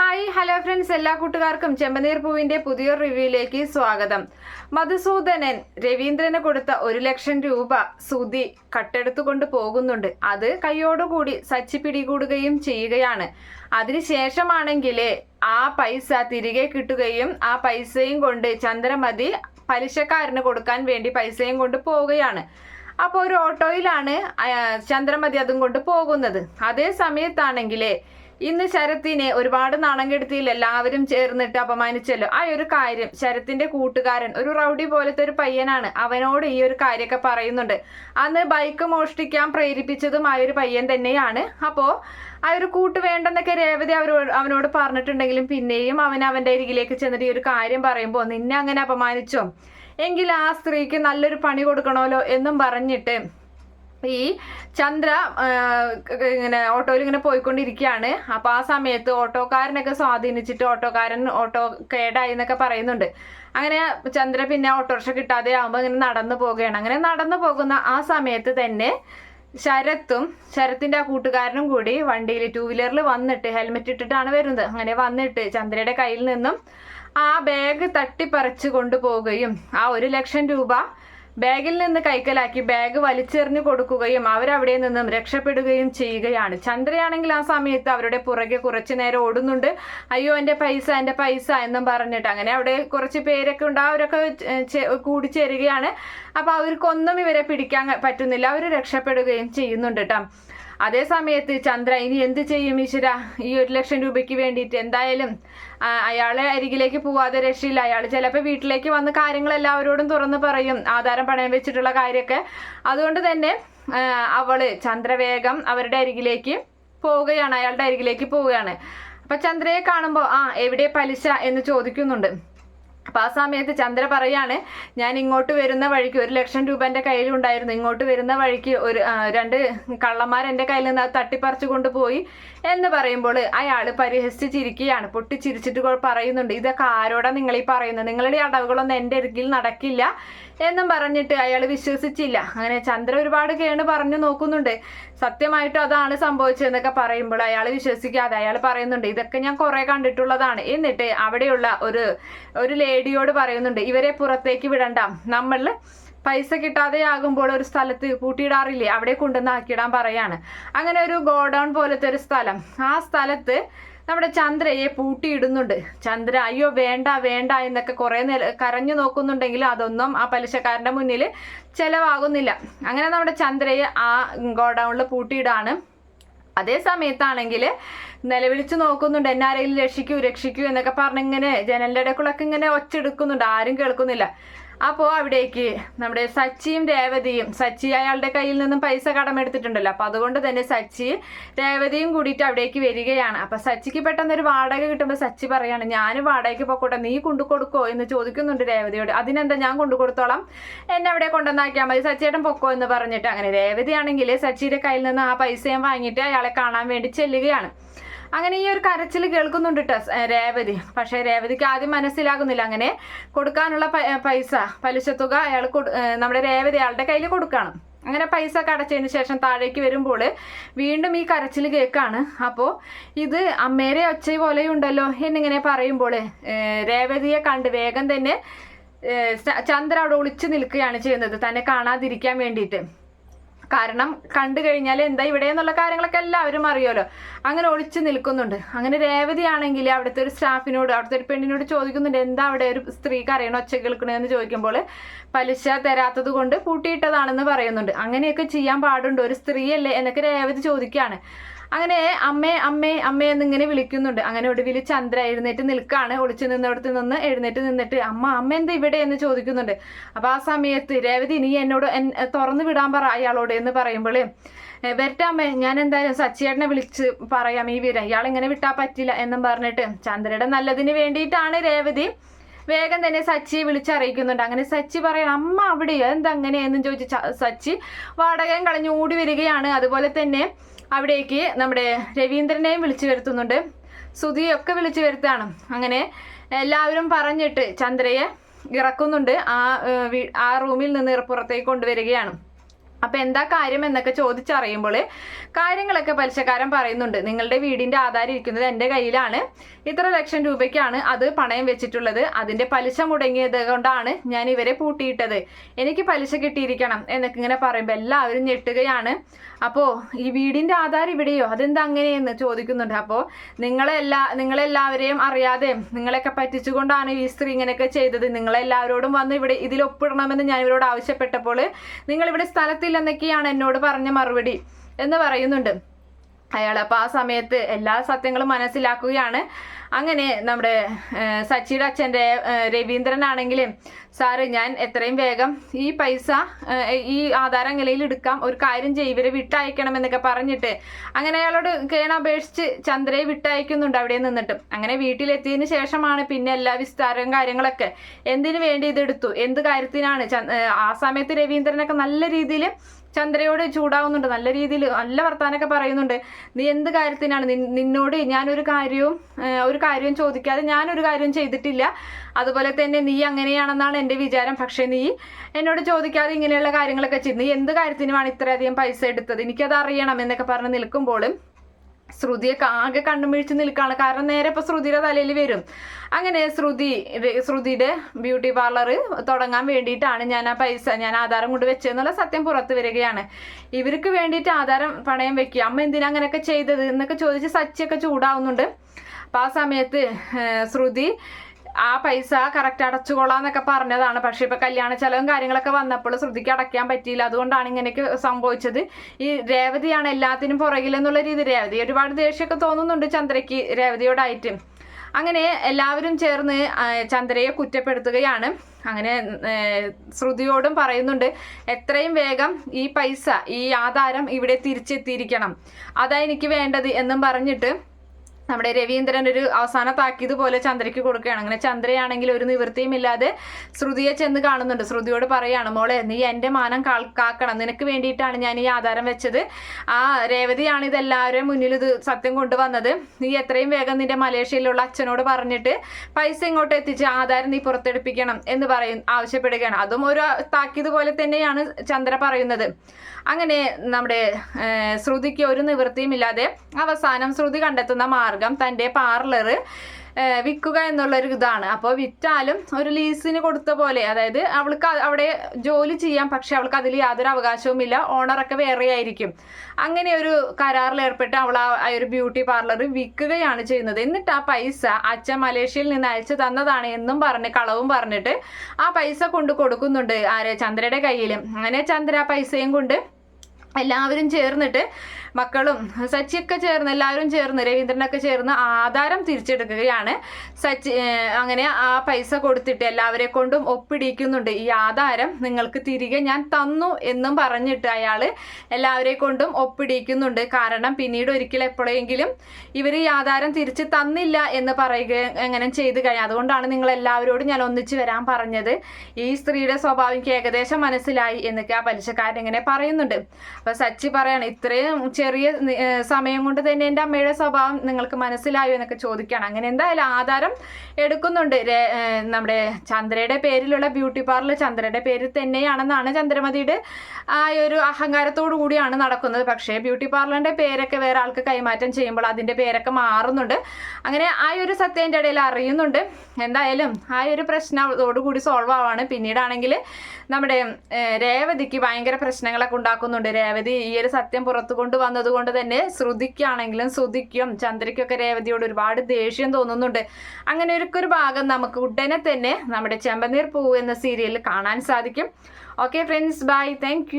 Hi hello friends. എല്ലാ കൂട്ടുകാർക്കും ചെമ്പനീർ പൂവിന്റെ പുതിയൊരു റിവ്യൂയിലേക്ക് സ്വാഗതം. മധുസൂദനൻ രവീന്ദ്രന് കൊടുത്ത ഒരു ലക്ഷം രൂപ സുധി കട്ടെടുത്തുകൊണ്ട് പോകുന്നുണ്ട്. അത് കൈയോടുകൂടി സച്ചി പിടികൂടുകയും ചെയ്യുകയാണ്. അതിനുശേഷമാണെങ്കിൽ ആ പൈസ തിരികെ കിട്ടുകയും ആ പൈസയും കൊണ്ട് ചന്ദ്രമതി പലിശക്കാരന് കൊടുക്കാൻ വേണ്ടി പൈസയും കൊണ്ട് പോവുകയാണ്. അപ്പോൾ ഒരു ഓട്ടോയിലാണ് ചന്ദ്രമതി അതും കൊണ്ട് പോകുന്നത്. അതേ സമയത്താണെങ്കിൽ ഇന്ന് ശരത്തിനെ ഒരുപാട് നാണം കെടുത്തിയിൽ എല്ലാവരും ചേർന്നിട്ട് അപമാനിച്ചല്ലോ. ആ ഒരു കാര്യം ശരത്തിന്റെ കൂട്ടുകാരൻ ഒരു റൗഡി പോലത്തെ ഒരു പയ്യനാണ് അവനോട് ഈ ഒരു കാര്യമൊക്കെ പറയുന്നുണ്ട്. അന്ന് ബൈക്ക് മോഷ്ടിക്കാൻ പ്രേരിപ്പിച്ചതും ആ ഒരു പയ്യൻ തന്നെയാണ്. അപ്പോ ആ ഒരു കൂട്ട് വേണ്ടെന്നൊക്കെ രേവതി അവരോട് അവനോട് പറഞ്ഞിട്ടുണ്ടെങ്കിലും പിന്നെയും അവൻ അവന്റെ അരികിലേക്ക് ചെന്നിട്ട് ഈ ഒരു കാര്യം പറയുമ്പോൾ നിന്നെ അങ്ങനെ അപമാനിച്ചോ? എങ്കിൽ ആ സ്ത്രീക്ക് നല്ലൊരു പണി കൊടുക്കണമല്ലോ എന്നും പറഞ്ഞിട്ട് ഈ ചന്ദ്ര ഇങ്ങനെ ഓട്ടോയിൽ ഇങ്ങനെ പോയിക്കൊണ്ടിരിക്കുകയാണ്. അപ്പൊ ആ സമയത്ത് ഓട്ടോക്കാരനൊക്കെ സ്വാധീനിച്ചിട്ട് ഓട്ടോക്കാരൻ ഓട്ടോ കേടായി എന്നൊക്കെ പറയുന്നുണ്ട്. അങ്ങനെ ചന്ദ്ര പിന്നെ ഓട്ടോറിക്ഷ കിട്ടാതെ ആവുമ്പോൾ ഇങ്ങനെ നടന്നു പോവുകയാണ്. അങ്ങനെ നടന്നു പോകുന്ന ആ സമയത്ത് തന്നെ ശരത്തും ശരത്തിന്റെ ആ കൂട്ടുകാരനും കൂടി വണ്ടിയിൽ ടൂ വീലറിൽ വന്നിട്ട് ഹെൽമെറ്റ് ഇട്ടിട്ടാണ് വരുന്നത്. അങ്ങനെ വന്നിട്ട് ചന്ദ്രയുടെ കയ്യിൽ നിന്നും ആ ബാഗ് തട്ടിപ്പറിച്ചു കൊണ്ടുപോവുകയും ആ ഒരു ലക്ഷം രൂപ ബാഗിൽ നിന്ന് കൈക്കലാക്കി ബാഗ് വലിച്ചെറിഞ്ഞു കൊടുക്കുകയും അവരവിടെ നിന്നും രക്ഷപ്പെടുകയും ചെയ്യുകയാണ്. ചന്ദ്രയാണെങ്കിൽ ആ സമയത്ത് അവരുടെ പുറകെ കുറച്ചു നേരം ഓടുന്നുണ്ട്. അയ്യോ എന്റെ പൈസ എന്റെ പൈസ എന്നും പറഞ്ഞിട്ട് അങ്ങനെ അവിടെ കുറച്ച് പേരൊക്കെ ഉണ്ട്. അവരൊക്കെ കൂടിച്ചേരുകയാണ് അപ്പൊ അവർക്കൊന്നും ഇവരെ പിടിക്കാൻ പറ്റുന്നില്ല. അവർ രക്ഷപ്പെടുകയും ചെയ്യുന്നുണ്ട് കേട്ടോ അതേ സമയത്ത് ചന്ദ്ര ഇനി എന്ത് ചെയ്യും ഈശ്വര? ഈ ഒരു ലക്ഷം രൂപയ്ക്ക് വേണ്ടിയിട്ട് എന്തായാലും അയാളെ അരികിലേക്ക് പോവാതെ രക്ഷയില്ല. അയാൾ ചിലപ്പോൾ വീട്ടിലേക്ക് വന്ന് കാര്യങ്ങൾ എല്ലാവരോടും തുറന്ന് പറയും. ആധാരം പണയം വെച്ചിട്ടുള്ള കാര്യമൊക്കെ. അതുകൊണ്ട് തന്നെ അവൾ ചന്ദ്രവേഗം അവരുടെ അരികിലേക്ക് പോവുകയാണ്. അയാളുടെ അരികിലേക്ക് പോവുകയാണ്. അപ്പൊ ചന്ദ്രയെ കാണുമ്പോൾ ആ എവിടെ പലിശ എന്ന് ചോദിക്കുന്നുണ്ട്. അപ്പൊ ആ സമയത്ത് ചന്ദ്ര പറയാണ് ഞാൻ ഇങ്ങോട്ട് വരുന്ന വഴിക്ക് ഒരു ലക്ഷം രൂപ എന്റെ കയ്യിലുണ്ടായിരുന്നു. ഇങ്ങോട്ട് വരുന്ന വഴിക്ക് ഒരു രണ്ട് കള്ളന്മാർ എന്റെ കയ്യിൽ നിന്ന് അത് തട്ടിപ്പറിച്ചു കൊണ്ടുപോയി എന്ന് പറയുമ്പോൾ അയാൾ പരിഹസിച്ച് ചിരിക്കുകയാണ് പൊട്ടിച്ചിരിച്ചിട്ട് പറയുന്നുണ്ട് ഇതൊക്കെ ആരോടാ നിങ്ങൾ ഈ പറയുന്നത്? നിങ്ങളുടെ അടവുകളൊന്നും എന്റെ അരികിൽ നടക്കില്ല എന്നും പറഞ്ഞിട്ട് അയാൾ വിശ്വസിച്ചില്ല. അങ്ങനെ ചന്ദ്ര ഒരുപാട് കേണ് പറഞ്ഞു നോക്കുന്നുണ്ട്. സത്യമായിട്ടും അതാണ് സംഭവിച്ചതെന്നൊക്കെ പറയുമ്പോൾ അയാൾ വിശ്വസിക്കാതെ അയാൾ പറയുന്നുണ്ട് ഇതൊക്കെ ഞാൻ കുറേ കണ്ടിട്ടുള്ളതാണ്. എന്നിട്ട് അവിടെയുള്ള ഒരു ഒരു ലേഡിയോട് പറയുന്നുണ്ട് ഇവരെ പുറത്തേക്ക് വിടണ്ട. നമ്മൾ പൈസ കിട്ടാതെ ആകുമ്പോൾ ഒരു സ്ഥലത്ത് കൂട്ടിയിടാറില്ലേ? അവിടെ കൊണ്ടുവന്ന് ആക്കിയിടാൻ പറയാണ്. അങ്ങനെ ഒരു ഗോഡൗൺ പോലത്തെ ഒരു സ്ഥലം. ആ സ്ഥലത്ത് നമ്മുടെ ചന്ദ്രയെ പൂട്ടിയിടുന്നുണ്ട്. ചന്ദ്ര അയ്യോ വേണ്ട വേണ്ട എന്നൊക്കെ കുറെ നേരം കരഞ്ഞു നോക്കുന്നുണ്ടെങ്കിലും അതൊന്നും ആ പലിശക്കാരന്റെ മുന്നിൽ ചെലവാകുന്നില്ല. അങ്ങനെ നമ്മുടെ ചന്ദ്രയെ ആ ഗോഡൗണിൽ പൂട്ടിയിടാണ്. അതേ സമയത്താണെങ്കിൽ നിലവിളിച്ച് നോക്കുന്നുണ്ട് എന്നെ ആരെങ്കിലും രക്ഷിക്കൂ രക്ഷിക്കൂ എന്നൊക്കെ പറഞ്ഞിങ്ങനെ ജനലിന്റെ ഇടയ്ക്കുള്ളൊക്കെ ഇങ്ങനെ ഒച്ചെടുക്കുന്നുണ്ട്. ആരും കേൾക്കുന്നില്ല. അപ്പോൾ അവിടേക്ക് നമ്മുടെ സച്ചിയും രേവതിയും സച്ചി അയാളുടെ കയ്യിൽ നിന്നും പൈസ കടമെടുത്തിട്ടുണ്ടല്ലോ അപ്പോൾ അതുകൊണ്ട് തന്നെ സച്ചി രേവതിയും കൂടിയിട്ട് അവിടേക്ക് വരികയാണ്. അപ്പോൾ സച്ചിക്ക് പെട്ടെന്ന് ഒരു വാടക കിട്ടുമ്പോൾ സച്ചി പറയാണ് ഞാൻ വാടകയ്ക്ക് പൊക്കോട്ടെ നീ കൊണ്ടു കൊടുക്കോ? എന്ന് ചോദിക്കുന്നുണ്ട് രേവതിയോട്. അതിനെന്താ ഞാൻ കൊണ്ടു കൊടുത്തോളാം? എന്നെ അവിടെ കൊണ്ടുവന്നാക്കിയാൽ മതി സച്ചിയേട്ടൻ പൊക്കോ എന്ന് പറഞ്ഞിട്ട് അങ്ങനെ രേവതിയാണെങ്കിൽ സച്ചിയുടെ കയ്യിൽ നിന്ന് ആ പൈസയും വാങ്ങിയിട്ട് അയാളെ കാണാൻ വേണ്ടി ചെല്ലുകയാണ്. അങ്ങനെ ഈ ഒരു കരച്ചിൽ കേൾക്കുന്നുണ്ട് കേട്ടോ രേവതി. പക്ഷേ രേവതിക്ക് ആദ്യം മനസ്സിലാകുന്നില്ല. അങ്ങനെ കൊടുക്കാനുള്ള പൈസ പലിശ തുക അയാൾ നമ്മുടെ രേവതി അയാളുടെ കയ്യിൽ കൊടുക്കണം. അങ്ങനെ പൈസ കടച്ചതിന് ശേഷം താഴേക്ക് വരുമ്പോൾ വീണ്ടും ഈ കരച്ചിൽ കേൾക്കാണ്. അപ്പോൾ ഇത് അമ്മേരെ ഒച്ച പോലെയുണ്ടല്ലോ എന്നിങ്ങനെ പറയുമ്പോൾ രേവതിയെ കണ്ട് വേഗം തന്നെ ചന്ദ്ര അവിടെ ഒളിച്ചു നിൽക്കുകയാണ് ചെയ്യുന്നത്. തന്നെ കാണാതിരിക്കാൻ വേണ്ടിയിട്ട്. കാരണം കണ്ടു കഴിഞ്ഞാൽ എന്താ ഇവിടെ എന്നുള്ള കാര്യങ്ങളൊക്കെ എല്ലാവരും അറിയുമല്ലോ. അങ്ങനെ ഒളിച്ചു നിൽക്കുന്നുണ്ട്. അങ്ങനെ രേവതിയാണെങ്കിൽ അവിടുത്തെ ഒരു സ്റ്റാഫിനോട് അവിടുത്തെ ഒരു പെണ്ണിനോട് ചോദിക്കുന്നുണ്ട് എന്താ അവിടെ ഒരു സ്ത്രീ കരയണ ഒച്ച കേൾക്കണമെന്ന് ചോദിക്കുമ്പോൾ പലിശ തരാത്തത് കൊണ്ട് പൂട്ടിയിട്ടതാണെന്ന് പറയുന്നുണ്ട്. അങ്ങനെയൊക്കെ ചെയ്യാൻ പാടുണ്ട്. ഒരു സ്ത്രീയല്ലേ? എന്നൊക്കെ രേവതി ചോദിക്കുകയാണ്. അങ്ങനെ അമ്മേ അമ്മേ അമ്മേ എന്നിങ്ങനെ വിളിക്കുന്നുണ്ട്. അങ്ങനെ ഒടുവിൽ ചന്ദ്ര എഴുന്നേറ്റ് നിൽക്കാണ്. ഒളിച്ചു നിന്നിടത്ത് നിന്ന് എഴുന്നേറ്റ് നിന്നിട്ട് അമ്മ അമ്മ എന്താ ഇവിടെ? എന്ന് ചോദിക്കുന്നുണ്ട്. അപ്പൊ ആ സമയത്ത് രേവതി നീ എന്നോട് തുറന്നു വിടാൻ പറ അയാളോട് എന്ന് പറയുമ്പോൾ വരട്ടെ അമ്മേ ഞാൻ എന്തായാലും സച്ചിയേട്ടനെ വിളിച്ച് പറയാം ഈ വീര ഇയാൾ ഇങ്ങനെ വിട്ടാ പറ്റില്ല എന്നും പറഞ്ഞിട്ട് ചന്ദ്രയുടെ നല്ലതിന് വേണ്ടിയിട്ടാണ് രേവതി വേഗം തന്നെ സച്ചിയെ വിളിച്ചറിയിക്കുന്നുണ്ട്. അങ്ങനെ സച്ചി പറയണം അമ്മ അവിടെയോ എന്താ അങ്ങനെയെന്നും ചോദിച്ച് സച്ചി വാടകയും കളഞ്ഞ് ഓടി വരികയാണ്. അതുപോലെ തന്നെ അവിടേക്ക് നമ്മുടെ രവീന്ദ്രനെയും വിളിച്ചു വരുത്തുന്നുണ്ട്. സുധിയൊക്കെ വിളിച്ചു വരുത്താണ് അങ്ങനെ എല്ലാവരും പറഞ്ഞിട്ട് ചന്ദ്രയെ ഇറക്കുന്നുണ്ട്. ആ ആ റൂമിൽ നിന്ന് പുറത്തേക്ക് കൊണ്ടുവരികയാണ്. അപ്പൊ എന്താ കാര്യം എന്നൊക്കെ ചോദിച്ചറിയുമ്പോൾ കാര്യങ്ങളൊക്കെ പലിശക്കാരൻ പറയുന്നുണ്ട്. നിങ്ങളുടെ വീടിന്റെ ആധാരം ഇരിക്കുന്നത് എന്റെ കയ്യിലാണ്. ഇത്ര ലക്ഷം രൂപയ്ക്കാണ് അത് പണയം വെച്ചിട്ടുള്ളത്. അതിന്റെ പലിശ മുടങ്ങിയത് കൊണ്ടാണ് ഞാൻ ഇവരെ പൂട്ടിയിട്ടത്. എനിക്ക് പലിശ കിട്ടിയിരിക്കണം എന്നൊക്കെ ഇങ്ങനെ പറയുമ്പോൾ എല്ലാവരും ഞെട്ടുകയാണ്. അപ്പോൾ ഈ വീടിന്റെ ആധാരം ഇവിടെയോ? അതെന്താ അങ്ങനെയെന്ന് ചോദിക്കുന്നുണ്ട്. അപ്പോൾ നിങ്ങളെല്ലാ നിങ്ങളെല്ലാവരെയും അറിയാതെ നിങ്ങളെയൊക്കെ പറ്റിച്ചുകൊണ്ടാണ് ഈ സ്ത്രീ ഇങ്ങനെയൊക്കെ ചെയ്തത്. നിങ്ങളെല്ലാവരോടും വന്ന് ഇവിടെ ഇതിൽ ഒപ്പിടണമെന്ന് ഞാൻ ഇവരോട് ആവശ്യപ്പെട്ടപ്പോൾ നിങ്ങൾ ഇവിടെ സ്ഥലത്തില്ലെന്നൊക്കെയാണ് എന്നോട് പറഞ്ഞ മറുപടി എന്ന് പറയുന്നുണ്ട്. അയാൾ അപ്പോൾ ആ സമയത്ത് എല്ലാ സത്യങ്ങളും മനസ്സിലാക്കുകയാണ്. അങ്ങനെ നമ്മുടെ സച്ചിയുടെ അച്ഛന്റെ രവീന്ദ്രനാണെങ്കിലും സാറ് ഞാൻ എത്രയും വേഗം ഈ പൈസ ഈ ആധാരം നിലയിൽ എടുക്കാം. ഒരു കാര്യം ചെയ്യും ഇവരെ വിട്ടയക്കണം എന്നൊക്കെ പറഞ്ഞിട്ട് അങ്ങനെ അയാളോട് കേണപേക്ഷിച്ച് ചന്ദ്രയെ വിട്ടയക്കുന്നുണ്ട് അവിടെ നിന്നിട്ട്. അങ്ങനെ വീട്ടിലെത്തിയതിന് ശേഷമാണ് പിന്നെ എല്ലാ വിസ്താരവും കാര്യങ്ങളൊക്കെ. എന്തിനു വേണ്ടി ഇതെടുത്തു? എന്ത് കാര്യത്തിനാണ്? ആ സമയത്ത് രവീന്ദ്രനൊക്കെ നല്ല രീതിയിൽ ചന്ദ്രയോട് ചൂടാവുന്നുണ്ട്. നല്ല രീതിയിൽ നല്ല വർത്താനൊക്കെ പറയുന്നുണ്ട്. നീ എന്ത് കാര്യത്തിനാണ്? നിന്നോട് ഞാനൊരു കാര്യവും ഒരു കാര്യവും ചോദിക്കാതെ ഞാനൊരു കാര്യവും ചെയ്തിട്ടില്ല. അതുപോലെ തന്നെ നീ അങ്ങനെയാണെന്നാണ് എന്റെ വിചാരം. പക്ഷേ നീ എന്നോട് ചോദിക്കാതെ ഇങ്ങനെയുള്ള കാര്യങ്ങളൊക്കെ ചെയ്തു. നീ എന്ത് കാര്യത്തിനുമാണ് ഇത്രയധികം പൈസ എടുത്തത്? എനിക്കത് അറിയണം എന്നൊക്കെ പറഞ്ഞ് നിൽക്കുമ്പോൾ ശ്രുതിയൊക്കെ ആകെ കണ്ണുമിഴിച്ച് നിൽക്കുകയാണ് കാരണം നേരെ ഇപ്പൊ ശ്രുതിയുടെ തലയിൽ വരും. അങ്ങനെ ശ്രുതി ശ്രുതിയുടെ ബ്യൂട്ടി പാർലർ തുടങ്ങാൻ വേണ്ടിയിട്ടാണ് ഞാൻ ആ പൈസ ഞാൻ ആധാരം കൊണ്ട് വെച്ചതെന്നുള്ള സത്യം പുറത്ത് വരികയാണ്. ഇവർക്ക് വേണ്ടിയിട്ട് ആധാരം പണയം വെക്കുക. അമ്മ എന്തിനാ അങ്ങനെയൊക്കെ ചെയ്തത് എന്നൊക്കെ ചോദിച്ച് സച്ചിയൊക്കെ ചൂടാവുന്നുണ്ട്. അപ്പൊ ആ സമയത്ത് ശ്രുതി ആ പൈസ കറക്റ്റ് അടച്ചുകൊള്ളാന്നൊക്കെ പറഞ്ഞതാണ്. പക്ഷെ ഇപ്പൊ കല്യാണ ചെലവും കാര്യങ്ങളൊക്കെ വന്നപ്പോൾ ശ്രുതിക്ക് അടയ്ക്കാൻ പറ്റിയില്ല. അതുകൊണ്ടാണ് ഇങ്ങനെയൊക്കെ സംഭവിച്ചത്. ഈ രേവതിയാണ് എല്ലാത്തിനും പുറകിലെന്നുള്ള രീതി. രേവതി ഒരുപാട് ദേഷ്യമൊക്കെ തോന്നുന്നുണ്ട് ചന്ദ്രയ്ക്ക് രേവതിയോടായിട്ട്. അങ്ങനെ എല്ലാവരും ചേർന്ന് ചന്ദ്രയെ കുറ്റപ്പെടുത്തുകയാണ്. അങ്ങനെ ശ്രുതിയോടും പറയുന്നുണ്ട് എത്രയും വേഗം ഈ പൈസ ഈ ആധാരം ഇവിടെ തിരിച്ചെത്തിയിരിക്കണം. അതാ എനിക്ക് വേണ്ടത് എന്നും പറഞ്ഞിട്ട് നമ്മുടെ രവീന്ദ്രൻ ഒരു അവസാന താക്കീത് പോലെ ചന്ദ്രയ്ക്ക് കൊടുക്കുകയാണ്. അങ്ങനെ ചന്ദ്രയാണെങ്കിൽ ഒരു നിവൃത്തിയും ഇല്ലാതെ ശ്രുതിയെ ചെന്ന് കാണുന്നുണ്ട്. ശ്രുതിയോട് പറയാണ് മോളെ നീ എന്റെ മാനം കാക്കണം. നിനക്ക് വേണ്ടിയിട്ടാണ് ഞാൻ ഈ ആധാരം വെച്ചത്. ആ രേവതിയാണ് ഇതെല്ലാവരും മുന്നിൽ ഇത് സത്യം കൊണ്ടുവന്നത്. നീ എത്രയും വേഗം നിന്റെ മലേഷ്യയിലുള്ള അച്ഛനോട് പറഞ്ഞിട്ട് പൈസ ഇങ്ങോട്ട് എത്തിച്ച് ആധാരം നീ പുറത്തെടുപ്പിക്കണം എന്ന് പറയും ആവശ്യപ്പെടുകയാണ്. അതും ഒരു താക്കീത് പോലെ തന്നെയാണ് ചന്ദ്ര പറയുന്നത്. അങ്ങനെ നമ്മുടെ ശ്രുതിക്ക് ഒരു നിവൃത്തിയും ഇല്ലാതെ അവസാനം ശ്രുതി കണ്ടെത്തുന്ന മാർഗം തന്റെ പാർലർ വിൽക്കുക എന്നുള്ളൊരു ഇതാണ്. അപ്പോൾ വിറ്റാലും ഒരു ലീസിന് കൊടുത്ത പോലെ അതായത് അവൾക്ക് അവിടെ ജോലി ചെയ്യാം പക്ഷെ അവൾക്ക് അതിൽ യാതൊരു അവകാശവുമില്ല ഓണറൊക്കെ വേറെ ആയിരിക്കും അങ്ങനെ ഒരു കരാറിൽ ഏർപ്പെട്ട് അവൾ ആ ഒരു ബ്യൂട്ടി പാർലർ വിൽക്കുകയാണ് ചെയ്യുന്നത്. എന്നിട്ട് ആ പൈസ അച്ഛൻ മലേഷ്യയിൽ നിന്ന് അയച്ചു തന്നതാണ് എന്നും പറഞ്ഞ് കളവും പറഞ്ഞിട്ട് ആ പൈസ കൊണ്ട് കൊടുക്കുന്നുണ്ട്. ആരെ? ചന്ദ്രയുടെ കയ്യിൽ അങ്ങനെ ചന്ദ്ര ആ പൈസയും കൊണ്ട് എല്ലാവരും ചേർന്നിട്ട് മക്കളും സച്ചിയൊക്കെ ചേർന്ന് എല്ലാവരും ചേർന്ന് രവീന്ദ്രനൊക്കെ ചേർന്ന് ആധാരം തിരിച്ചെടുക്കുകയാണ്. സച്ചി അങ്ങനെ ആ പൈസ കൊടുത്തിട്ട് എല്ലാവരെ കൊണ്ടും ഒപ്പിടിക്കുന്നുണ്ട്. ഈ ആധാരം നിങ്ങൾക്ക് തിരികെ ഞാൻ തന്നു എന്നും പറഞ്ഞിട്ട് അയാൾ എല്ലാവരെ കൊണ്ടും ഒപ്പിടിക്കുന്നുണ്ട്. കാരണം പിന്നീട് ഒരിക്കൽ എപ്പോഴെങ്കിലും ഇവർ ഈ ആധാരം തിരിച്ച് തന്നില്ല എന്ന് പറയുക എങ്ങനെ ചെയ്ത് കഴിഞ്ഞാൽ. അതുകൊണ്ടാണ് നിങ്ങൾ എല്ലാവരോടും ഞാൻ ഒന്നിച്ചു വരാൻ പറഞ്ഞത്. ഈ സ്ത്രീയുടെ സ്വഭാവം ഏകദേശം മനസ്സിലായി എന്നൊക്കെ ആ പലിശക്കാരൻ ഇങ്ങനെ പറയുന്നുണ്ട്. അപ്പൊ സച്ചി പറയാണ് ഇത്രയും ചെറിയ സമയം കൊണ്ട് തന്നെ എന്റെ അമ്മയുടെ സ്വഭാവം നിങ്ങൾക്ക് മനസ്സിലായോ എന്നൊക്കെ ചോദിക്കുകയാണ്. അങ്ങനെ എന്തായാലും ആധാരം എടുക്കുന്നുണ്ട്. നമ്മുടെ ചന്ദ്രയുടെ പേരിലുള്ള ബ്യൂട്ടി പാർലർ ചന്ദ്രയുടെ പേരിൽ തന്നെയാണെന്നാണ് ചന്ദ്രമതിയുടെ ആ ഒരു അഹങ്കാരത്തോടു കൂടിയാണ് നടക്കുന്നത്. പക്ഷേ ബ്യൂട്ടി പാർലറിന്റെ പേരൊക്കെ വേറെ ആൾക്ക് കൈമാറ്റം ചെയ്യുമ്പോൾ അതിന്റെ പേരൊക്കെ മാറുന്നുണ്ട്. അങ്ങനെ ആ ഒരു സത്യം എന്റെ ഇടയിൽ അറിയുന്നുണ്ട്. എന്തായാലും ആ ഒരു പ്രശ്നം അതോടുകൂടി സോൾവ് ആവാണ്. പിന്നീടാണെങ്കിൽ നമ്മുടെ രേവതിക്ക് ഭയങ്കര പ്രശ്നങ്ങളൊക്കെ ഉണ്ടാക്കുന്നുണ്ട്. രേവതി ഈ ഒരു സത്യം പുറത്തു കൊണ്ടുവന്നത് കൊണ്ട് തന്നെ ശ്രുതിക്കാണെങ്കിലും ശ്രുതിക്കും ചന്ദ്രയ്ക്കൊക്കെ രേവതിയോട് ഒരുപാട് ദേഷ്യം തോന്നുന്നുണ്ട്. അങ്ങനെ ഒരു ഭാഗം നമുക്ക് ഉടനെ തന്നെ നമ്മുടെ ചെമ്പനീർ പൂ എന്ന സീരിയലിൽ കാണാൻ സാധിക്കും. Okay friends bye thank